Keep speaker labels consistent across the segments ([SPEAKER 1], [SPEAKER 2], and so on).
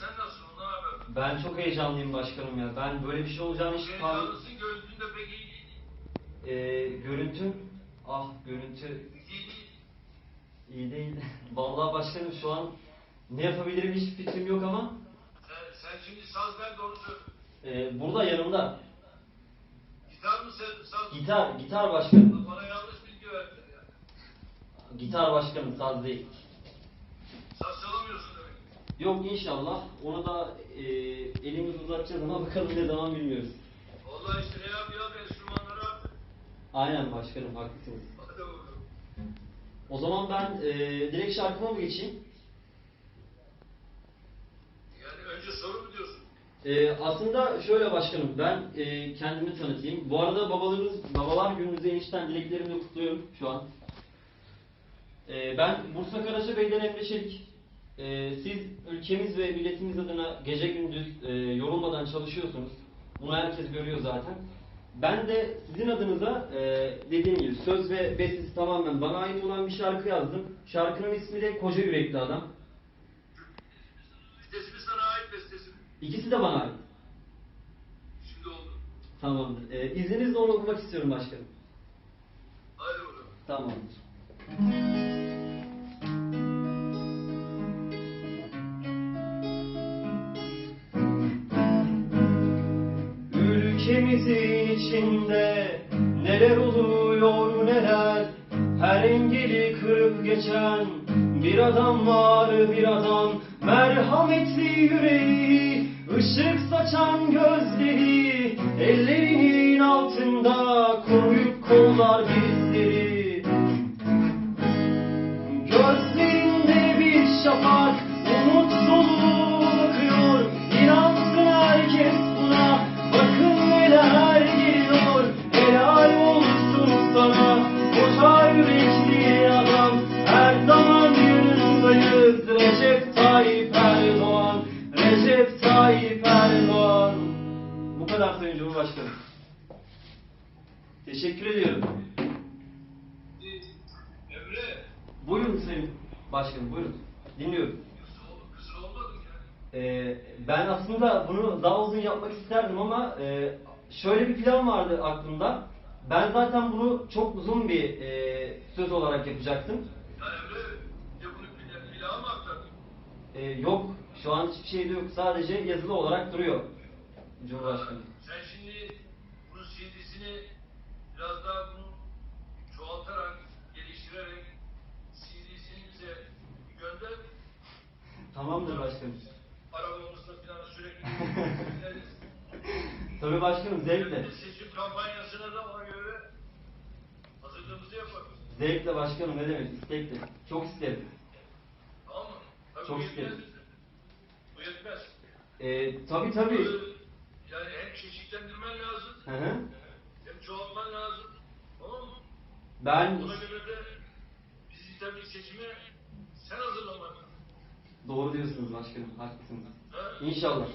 [SPEAKER 1] sen nasılsın? Ondan haber.
[SPEAKER 2] Ben çok heyecanlıyım başkanım ya. Ben böyle bir şey olacağını hiç tahmin...
[SPEAKER 1] Heyecanlısın, görüntün de pek iyi değil.
[SPEAKER 2] Ee, görüntüm... Ah görüntü
[SPEAKER 1] İyi değil.
[SPEAKER 2] iyi değil. Vallahi başkanım şu an ne yapabilirim hiç fikrim yok ama...
[SPEAKER 1] Sen, sen şimdi saz ver doğru söyle.
[SPEAKER 2] ee, burada yanımda.
[SPEAKER 1] Gitar mı sen, saz?
[SPEAKER 2] Gitar, gitar başkanım.
[SPEAKER 1] Bana yanlış bilgi verdiler ya.
[SPEAKER 2] Gitar başkanım, saz değil.
[SPEAKER 1] Saz çalamıyorsun.
[SPEAKER 2] Yok inşallah. Onu da ee, elimizi uzatacağız ama bakalım ne zaman bilmiyoruz.
[SPEAKER 1] Vallahi işte ne yap yap enstrümanları artık.
[SPEAKER 2] Aynen başkanım haklısınız.
[SPEAKER 1] Hadi bakalım.
[SPEAKER 2] O zaman ben ee, direkt şarkıma mı geçeyim?
[SPEAKER 1] Yani önce soru mu diyorsun?
[SPEAKER 2] Ee, aslında şöyle başkanım, ben e, kendimi tanıtayım. Bu arada babalarınız, babalar gününüzü enişten dileklerimle kutluyorum şu an. Ee, ben Bursa Karaca Bey'den Emre Çelik. Ee, siz ülkemiz ve milletimiz adına gece gündüz e, yorulmadan çalışıyorsunuz. Bunu herkes görüyor zaten. Ben de sizin adınıza e, dediğim gibi söz ve bestesi tamamen bana ait olan bir şarkı yazdım. Şarkının ismi de Koca Yürekli Adam.
[SPEAKER 1] Vitesimiz sana ait bestesi mi?
[SPEAKER 2] İkisi de bana ait.
[SPEAKER 1] Şimdi oldu.
[SPEAKER 2] Tamamdır. Ee, izninizle onu okumak istiyorum başkanım.
[SPEAKER 1] Hadi bakalım.
[SPEAKER 2] Tamamdır. İçinde neler oluyor neler? Her engeli kırıp geçen bir adam var bir adam. Merhametli yüreği, ışık saçan gözleri Ellerinin altında koruyup kollar bizleri. Gözlerinde bir şafak Umut Cumhurbaşkanım Teşekkür ediyorum.
[SPEAKER 1] Ee, Emre,
[SPEAKER 2] Buyurun Sayın Başkanım, buyurun. Dinliyorum. Ee, ben aslında bunu daha uzun yapmak isterdim ama e, şöyle bir plan vardı aklımda. Ben zaten bunu çok uzun bir e, söz olarak yapacaktım.
[SPEAKER 1] Ya Emre, ya bunu bir plağa mı aktardın?
[SPEAKER 2] E, yok, şu an hiçbir şey de yok. Sadece yazılı olarak duruyor Cumhurbaşkanı.
[SPEAKER 1] Sen şimdi bunun CD'sini biraz daha bunu çoğaltarak, geliştirerek CD'sini bize gönder.
[SPEAKER 2] Tamamdır başkanım.
[SPEAKER 1] Arabamızda falan sürekli dinleriz.
[SPEAKER 2] Tabii başkanım zevkle.
[SPEAKER 1] Seçim kampanyasına da ona göre hazırlığımızı yaparız.
[SPEAKER 2] Zevkle başkanım ne demek istekle. Çok isterim.
[SPEAKER 1] Tamam mı? Tabii
[SPEAKER 2] Çok
[SPEAKER 1] bu yetmez
[SPEAKER 2] isterim.
[SPEAKER 1] bize. Bu yetmez.
[SPEAKER 2] E, tabii tabii.
[SPEAKER 1] Yani hem çeşitlendirmen lazım,
[SPEAKER 2] Hı hı.
[SPEAKER 1] hem çoğaltman lazım. Tamam mı?
[SPEAKER 2] Ben
[SPEAKER 1] Buna göre de bizi tabii seçime sen hazırlaman lazım.
[SPEAKER 2] doğru diyorsunuz başkanım, haklısınız.
[SPEAKER 1] Ha?
[SPEAKER 2] İnşallah.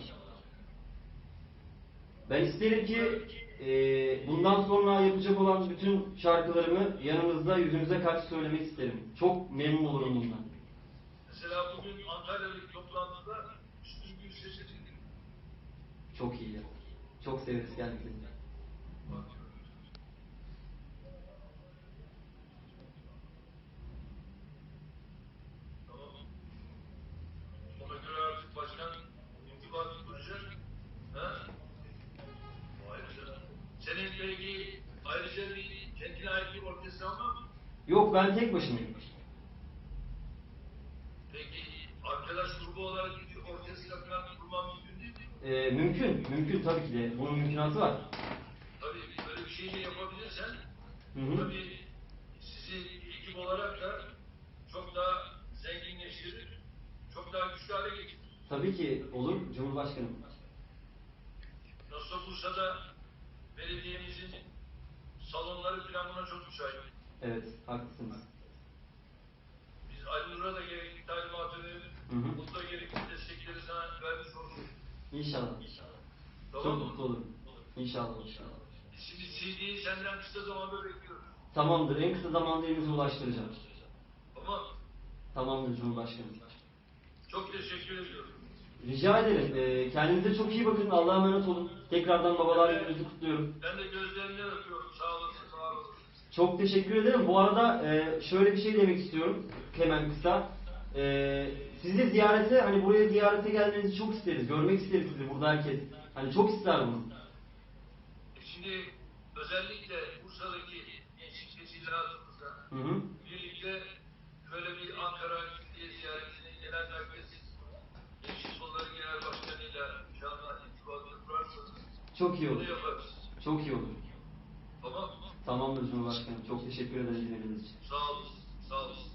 [SPEAKER 2] Ben isterim ki e, bundan sonra yapacak olan bütün şarkılarımı yanınızda yüzünüze karşı söylemek isterim. Çok memnun olurum bundan.
[SPEAKER 1] Mesela bugün Antalya'daki toplantıda ait bir orkestra var mı?
[SPEAKER 2] Yok ben tek başımayım.
[SPEAKER 1] Peki arkadaş grubu olarak
[SPEAKER 2] E, mümkün. Mümkün tabii ki de. Bunun mümkünatı var.
[SPEAKER 1] Tabii böyle bir şey de yapabilirsen
[SPEAKER 2] Hı hı.
[SPEAKER 1] tabii sizi ekip olarak da çok daha zenginleştirir, çok daha güçlü hale getirir.
[SPEAKER 2] Tabii ki olur Cumhurbaşkanım.
[SPEAKER 1] Nasıl Bursa'da belediyemizin salonları falan buna çok müsait.
[SPEAKER 2] Evet, haklısınız.
[SPEAKER 1] Biz Ali Nur'a da gerekli talimatı verir,
[SPEAKER 2] Hı hı.
[SPEAKER 1] bu da gerekli destekleri sana vermiş oluruz.
[SPEAKER 2] İnşallah.
[SPEAKER 1] Tamam
[SPEAKER 2] Çok
[SPEAKER 1] mı?
[SPEAKER 2] mutlu olurum. İnşallah. inşallah.
[SPEAKER 1] Şimdi CD'yi senden kısa zamanda bekliyoruz.
[SPEAKER 2] Tamamdır. En kısa zamanda elinize ulaştıracağım.
[SPEAKER 1] Tamam.
[SPEAKER 2] Tamamdır Cumhurbaşkanım.
[SPEAKER 1] Çok teşekkür ediyorum.
[SPEAKER 2] Rica ederim. Ee, kendinize çok iyi bakın. Allah'a emanet olun. Tekrardan babalar gününüzü kutluyorum.
[SPEAKER 1] Ben de gözlerini öpüyorum. Sağ olasın, var olasın.
[SPEAKER 2] Çok teşekkür ederim. Bu arada e, şöyle bir şey demek istiyorum. Hemen kısa. E, sizi ziyarete, hani buraya ziyarete gelmenizi çok isteriz. Görmek isteriz sizi burada herkes. Hani çok ister bunu.
[SPEAKER 1] Şimdi özellikle Bursa'daki gençlik teşkilatımızda birlikte böyle bir Ankara Külliye ziyaretine genel merkez Gençlik Kolları Genel Başkanı'yla inşallah irtibatını kurarsanız
[SPEAKER 2] Çok iyi olur. Çok iyi olur.
[SPEAKER 1] Tamam mı?
[SPEAKER 2] Tamamdır Cumhurbaşkanım. Çok teşekkür ederim dinlediğiniz için.
[SPEAKER 1] Sağ olasın, sağ. Evet,